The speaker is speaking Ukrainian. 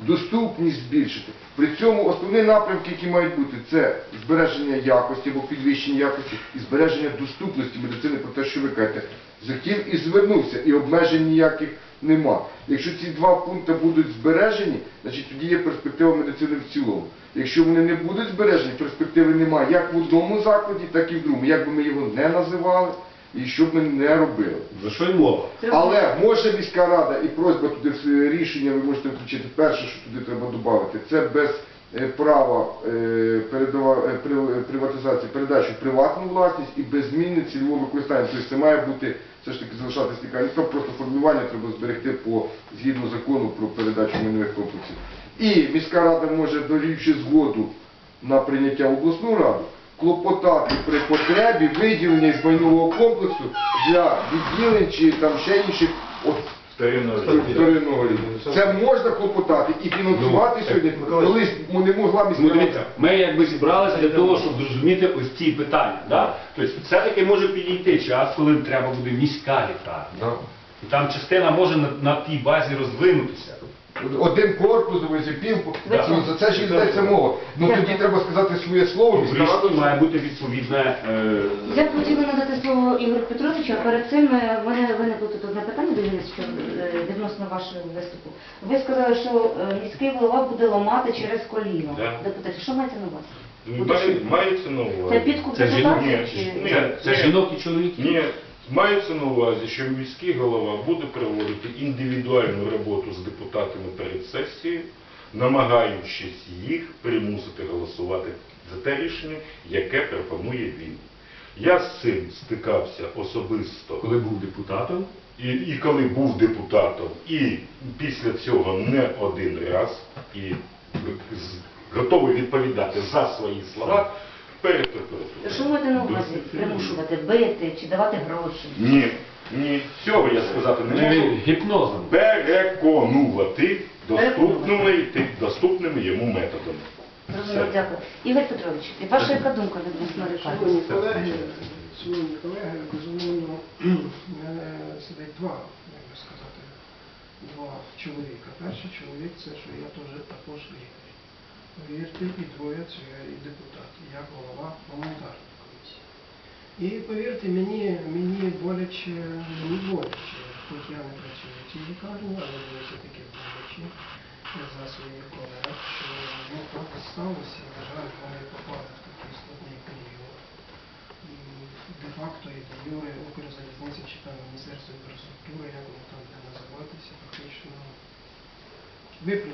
доступність збільшити. При цьому основні напрямки, які мають бути, це збереження якості або підвищення якості і збереження доступності медицини, про те, що ви кажете. Захотів і звернувся, і обмежень ніяких нема. Якщо ці два пункти будуть збережені, значить тоді є перспектива медицини в цілому. Якщо вони не будуть збережені, перспективи немає як в одному закладі, так і в другому. Як би ми його не називали і що б ми не робили. За що й мова? Але може міська рада і просьба туди рішення ви можете включити. Перше, що туди треба додати, це без е, права е, е, при- приватизації передачі в приватну власність і без зміни цільового використання. Тобто це має бути все ж таки залишатися лікарні. Тобто просто формування треба зберегти по згідно закону про передачу майнових комплексів. І міська рада може довівши згоду на прийняття в обласну раду, клопотати при потребі виділення із майнового комплексу для відділень чи там ще інших от, вторинного рівня. Це можна клопотати і фінансувати Ну, сьогодні, Миколаївич, колись не могла Ну, міська рада. ми якби зібралися для того, щоб зрозуміти ось ці питання. Да? Тобто все-таки може підійти час, коли треба буде міська лікарня. І там частина може на, на тій базі розвинутися. Один корпус, ось, пів, Да. ну, за це ж йдеться мова. Ну тоді треба сказати своє слово, В рішенні має бути відповідне. Е, Я б хотіла надати слово Ігорю Петровичу, а перед цим е, в мене виникло тут одне питання до е, відносно вашого виступу. Ви сказали, що е, міський голова буде ламати через коліно. Да. Депутатів, що мається на увазі? Має- Мається на увазі. Це підкуп Це жінок? депутатів? Чи- ні. це це жінок і чоловіки? Ні, мається на увазі, що міський голова буде проводити індивідуальну роботу з депутатами перед сесією, намагаючись їх примусити голосувати за те рішення, яке пропонує він. Я з цим стикався особисто. Коли був депутатом, І, і коли був депутатом, і після цього не один раз, і готовий відповідати за свої слова перед прокуратурою. Що маєте на увазі? Примушувати, бити чи давати гроші? Ні, ні, цього я сказати не можу. гіпнозом. Переконувати доступними, доступними йому методами. Зрозуміло, Все. дякую. Ігор Петрович, і ваша яка думка відносно лікарні? Шановні колеги, шановні колеги, безумовно, мене сидить два, як би сказати, два чоловіка. Перший чоловік це, що я теж також лікар. Повірте, і двоє це і я голова гуманітарної комісії. І повірте, мені, мені боляче, мені боляче, хоч я не працюю в цій лікарні, але мені все-таки боляче за своїх колег, що ну, так сталося, на жаль, вони попали в такий складний період. Де-факто і де юре Укрзалізниця чи там Міністерство інфраструктури, як воно там буде називатися, фактично виплюнуло